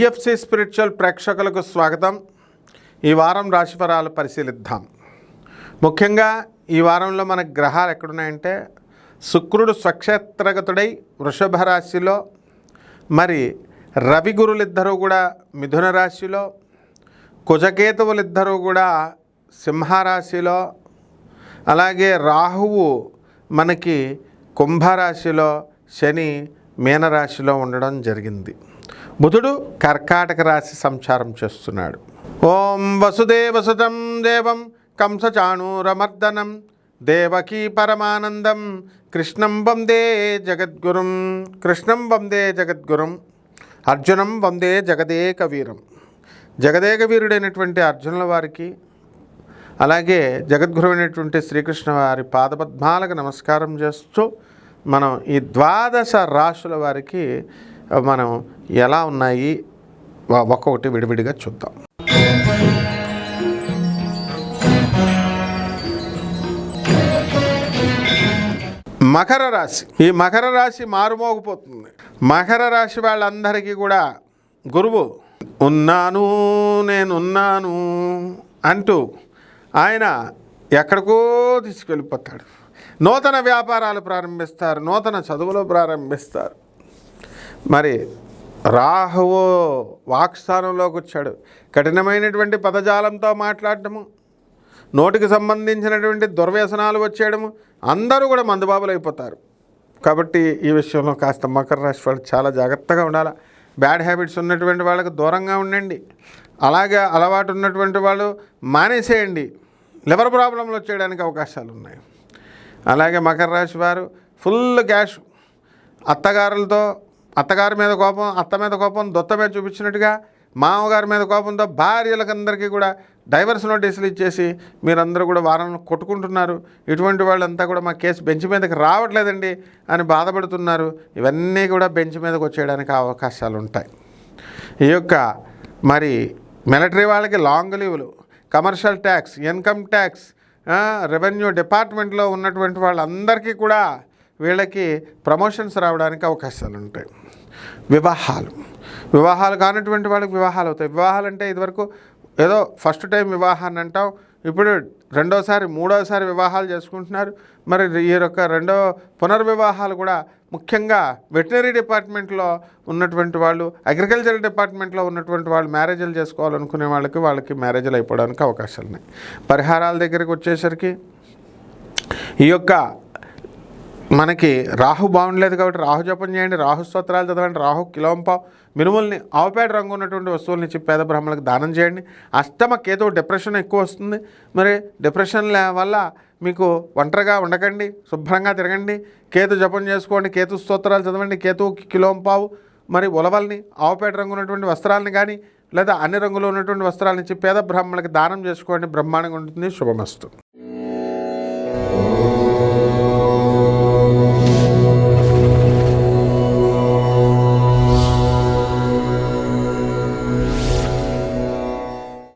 DFC spiritual ప్రేక్షకులకు స్వాగతం. ఈ వారం రాశిఫలాలు పరిశీలిద్దాం. ముఖ్యంగా ఈ వారంలో మన గ్రహాలు ఎక్కడున్నాయంటే శుక్రుడు స్వక్షేత్రగతుడై వృషభ రాశిలో మరి రవి గురులిద్దరూ కూడా మిథున రాశిలో కుజకేతువులిద్దరూ కూడా సింహరాశిలో అలాగే రాహువు మనకి కుంభరాశిలో శని మీనరాశిలో ఉండడం జరిగింది. బుధుడు కర్కాటక రాశి సంచారం చేస్తున్నాడు. ఓం వసుదేవసుతం దేవం కంసచాణూరమర్దనం దేవకీ పరమానందం కృష్ణం వందే జగద్గురుం కృష్ణం వందే జగద్గురుం అర్జునం వందే జగదేక వీరం జగదేక వీరుడైనటువంటి అర్జునుల వారికి అలాగే జగద్గురువైనటువంటి శ్రీకృష్ణ వారి పాదపద్మాలకు నమస్కారం చేస్తూ మనం ఈ ద్వాదశ రాశుల వారికి మనం ఎలా ఉన్నాయి? ఒక్కొక్కటి విడివిడిగా చూద్దాం. మకర రాశి. ఈ మకర రాశి మారుమోగిపోతుంది. మకర రాశి వాళ్ళందరికీ కూడా గురువు ఉన్నాను నేనున్నాను అంటూ ఆయన ఎక్కడికో తీసుకెళ్ళిపోతాడు. నూతన వ్యాపారాలు ప్రారంభిస్తారు నూతన చదువులు ప్రారంభిస్తారు. మరి రాహువు వాక్స్థానంలోకి వచ్చాడు. కఠినమైనటువంటి పదజాలంతో మాట్లాడటము నోటికి సంబంధించినటువంటి దుర్వ్యసనాలు వచ్చేయడము అందరూ కూడా మందుబాబులు అయిపోతారు. కాబట్టి ఈ విషయంలో కాస్త మకర రాశి వాళ్ళు చాలా జాగ్రత్తగా ఉండాలి. బ్యాడ్ హ్యాబిట్స్ ఉన్నటువంటి వాళ్ళకి దూరంగా ఉండండి. అలాగే అలవాటు ఉన్నటువంటి వాళ్ళు మానేసేయండి. లివర్ ప్రాబ్లంలు వచ్చేయడానికి అవకాశాలు ఉన్నాయి. అలాగే మకర రాశి వారు ఫుల్ క్యాష్ అత్తగారులతో అత్తగారి మీద కోపం అత్త మీద కోపం దొత్త మీద చూపించినట్టుగా మామగారి మీద కోపంతో భార్యలకందరికీ కూడా డైవర్స్ నోటీసులు ఇచ్చేసి మీరందరూ కూడా వారం కొట్టుకుంటున్నారు. ఇటువంటి వాళ్ళంతా కూడా మా కేసు బెంచ్ మీదకి రావట్లేదండి అని బాధపడుతున్నారు. ఇవన్నీ కూడా బెంచ్ మీదకి వచ్చేయడానికి అవకాశాలు ఉంటాయి ఈ యొక్క మరి మిలిటరీ వాళ్ళకి long లీవ్లు commercial tax income tax revenue డిపార్ట్మెంట్లో ఉన్నటువంటి వాళ్ళందరికీ కూడా వీళ్ళకి ప్రమోషన్స్ రావడానికి అవకాశాలు ఉంటాయి. వివాహాలు. వివాహాలు కానటువంటి వాళ్ళకి వివాహాలు అవుతాయి. వివాహాలు అంటే ఇదివరకు ఏదో ఫస్ట్ టైం వివాహాన్ని అంటాం. ఇప్పుడు రెండోసారి మూడోసారి వివాహాలు చేసుకుంటున్నారు. మరి ఈ యొక్క రెండో పునర్వివాహాలు కూడా ముఖ్యంగా వెటనరీ డిపార్ట్మెంట్లో ఉన్నటువంటి వాళ్ళు అగ్రికల్చర్ డిపార్ట్మెంట్లో ఉన్నటువంటి వాళ్ళు మ్యారేజ్లు చేసుకోవాలనుకునే వాళ్ళకి వాళ్ళకి మ్యారేజ్లు అయిపోవడానికి అవకాశాలు ఉన్నాయి. పరిహారాల దగ్గరికి వచ్చేసరికి ఈ యొక్క మనకి రాహు బాగుండలేదు కాబట్టి రాహు జపం చేయండి రాహు స్తోత్రాలు చదవండి రాహు కిలోంప మినుముల్ని ఆవుపేట రంగు ఉన్నటువంటి వస్తువులని ఇచ్చి పేద బ్రహ్మలకు దానం చేయండి. అష్టమ కేతు డిప్రెషన్ ఎక్కువ వస్తుంది. మరి డిప్రెషన్ వల్ల మీకు ఒంటరిగా ఉండకండి శుభ్రంగా తిరగండి. కేతు జపం చేసుకోండి కేతు స్తోత్రాలు చదవండి కేతు కిలోంపావు మరి ఉలవల్ని ఆవుపేట రంగు ఉన్నటువంటి వస్త్రాలను కానీ లేదా అన్ని రంగులు ఉన్నటువంటి వస్త్రాల ఇచ్చి పేద బ్రాహ్మణులకు దానం చేసుకోండి. బ్రహ్మాండంగా ఉంటుంది. శుభమస్తు.